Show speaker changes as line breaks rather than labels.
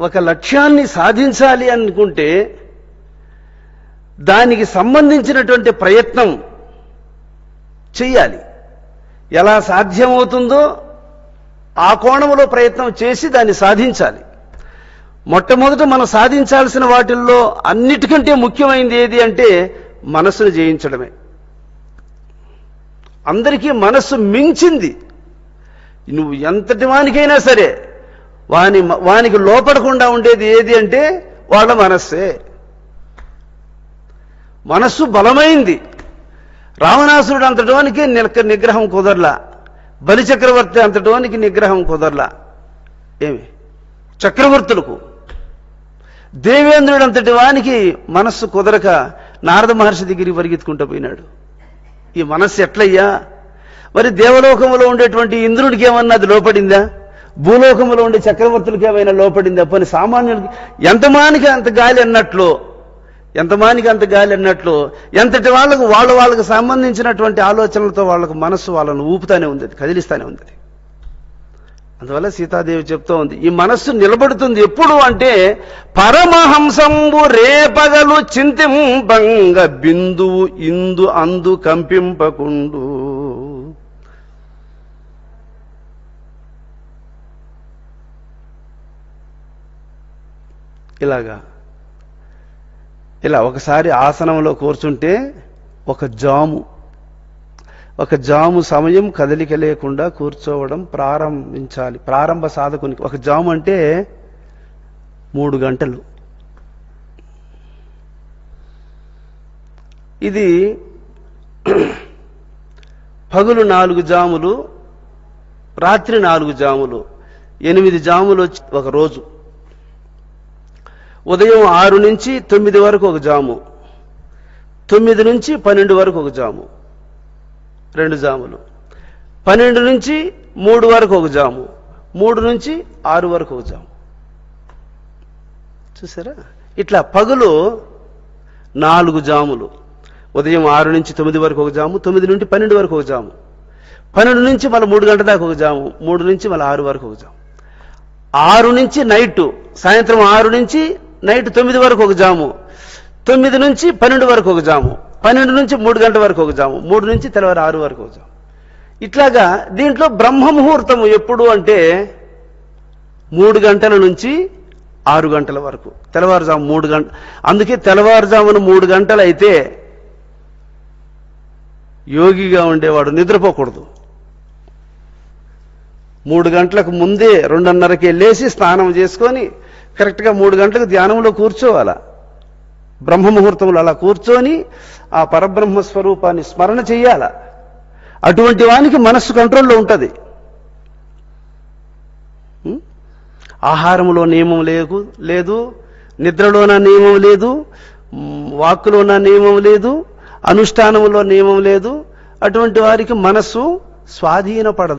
ఒక లక్ష్యాన్ని సాధించాలి అనుకుంటే దానికి సంబంధించినటువంటి ప్రయత్నం చెయ్యాలి. ఎలా సాధ్యమవుతుందో ఆ కోణంలో ప్రయత్నం చేసి దాన్ని సాధించాలి. మొట్టమొదట మనం సాధించాల్సిన వాటిల్లో అన్నిటికంటే ముఖ్యమైనది ఏది అంటే మనస్సును జయించడమే. అందరికీ మనస్సు మించింది. నువ్వు ఎంతటి వానికైనా సరే వాని వానికి లోపడకుండా ఉండేది ఏది అంటే వాళ్ళ మనస్సే. మనస్సు బలమైంది. రావణాసురుడు అంతటోనికి నిలక నిగ్రహం కుదరలా. బలిచక్రవర్తి అంతటోనికి నిగ్రహం కుదరలా. ఏమి? చక్రవర్తులకు. దేవేంద్రుడు అంతటి వానికి మనస్సు కుదరక నారద మహర్షి దగ్గరికి పరిగెత్తుకుంటూ పోయినాడు. ఈ మనస్సు ఎట్లయ్యా? మరి దేవలోకంలో ఉండేటువంటి ఇంద్రుడికి ఏమన్నా అది లోపడిందా? భూలోకంలో ఉండే చక్రవర్తులకి ఏమైనా లోపడింది పని సామాన్యుడికి ఎంతమానికి అంత గాలి అన్నట్లు ఎంతమానికి అంత గాలి అన్నట్లు ఎంతటి వాళ్ళకు వాళ్ళ వాళ్ళకు సంబంధించినటువంటి ఆలోచనలతో వాళ్ళకు మనస్సు వాళ్ళను ఊపుతానే ఉంది కదిలిస్తానే ఉంది అందువల్ల సీతాదేవి చెప్తూ ఉంది ఈ మనస్సు నిలబడుతుంది ఎప్పుడు అంటే పరమహంసంబు రేపగలు చింతింపంగ బిందువు ఇందు అందు కంపింపకుండు. ఇలాగా. ఇలా ఒకసారి ఆసనంలో కూర్చుంటే ఒక జాము ఒక జాము సమయం కదలిక లేకుండా కూర్చోవడం ప్రారంభించాలి. ప్రారంభ సాధకునికి ఒక జాము అంటే మూడు గంటలు. ఇది పగులు నాలుగు జాములు రాత్రి నాలుగు జాములు ఎనిమిది జాములు వచ్చి ఒక రోజు. ఉదయం ఆరు నుంచి తొమ్మిది వరకు ఒక జాము. తొమ్మిది నుంచి పన్నెండు వరకు ఒక జాము. రెండు జాములు. పన్నెండు నుంచి మూడు వరకు ఒక జాము. మూడు నుంచి ఆరు వరకు ఒక జాము. చూసారా? ఇట్లా పగులు నాలుగు జాములు. ఉదయం ఆరు నుంచి తొమ్మిది వరకు ఒక జాము తొమ్మిది నుండి పన్నెండు వరకు ఒక జాము. పన్నెండు నుంచి మళ్ళీ మూడు గంటల దాకా ఒక జాము మూడు నుంచి మళ్ళీ ఆరు వరకు ఒక జాము. ఆరు నుంచి నైట్ సాయంత్రం ఆరు నుంచి నైట్ తొమ్మిది వరకు ఒక జాము. తొమ్మిది నుంచి పన్నెండు వరకు ఒక జాము. పన్నెండు నుంచి మూడు గంటల వరకు ఒక జాము. మూడు నుంచి తెల్లవారు ఆరు వరకు ఒక జాము. ఇట్లాగా దీంట్లో బ్రహ్మ ముహూర్తము ఎప్పుడు అంటే మూడు గంటల నుంచి ఆరు గంటల వరకు. తెల్లవారుజాము మూడు గంట అందుకే తెల్లవారుజామున మూడు గంటలు అయితే యోగిగా ఉండేవాడు నిద్రపోకూడదు. మూడు గంటలకు ముందే రెండున్నరకి లేచి స్నానం చేసుకొని కరెక్ట్గా మూడు గంటలకు ధ్యానంలో కూర్చోవాలా? బ్రహ్మ ముహూర్తంలో అలా కూర్చొని ఆ పరబ్రహ్మ స్వరూపాన్ని స్మరణ చెయ్యాల? అటువంటి వానికి మనస్సు కంట్రోల్లో ఉంటుంది. ఆహారంలో నియమం లేదు లేదు. నిద్రలోన నియమం లేదు. వాక్కులోన నియమం లేదు. అనుష్ఠానంలో నియమం లేదు. అటువంటి వారికి మనస్సు స్వాధీనపడదు.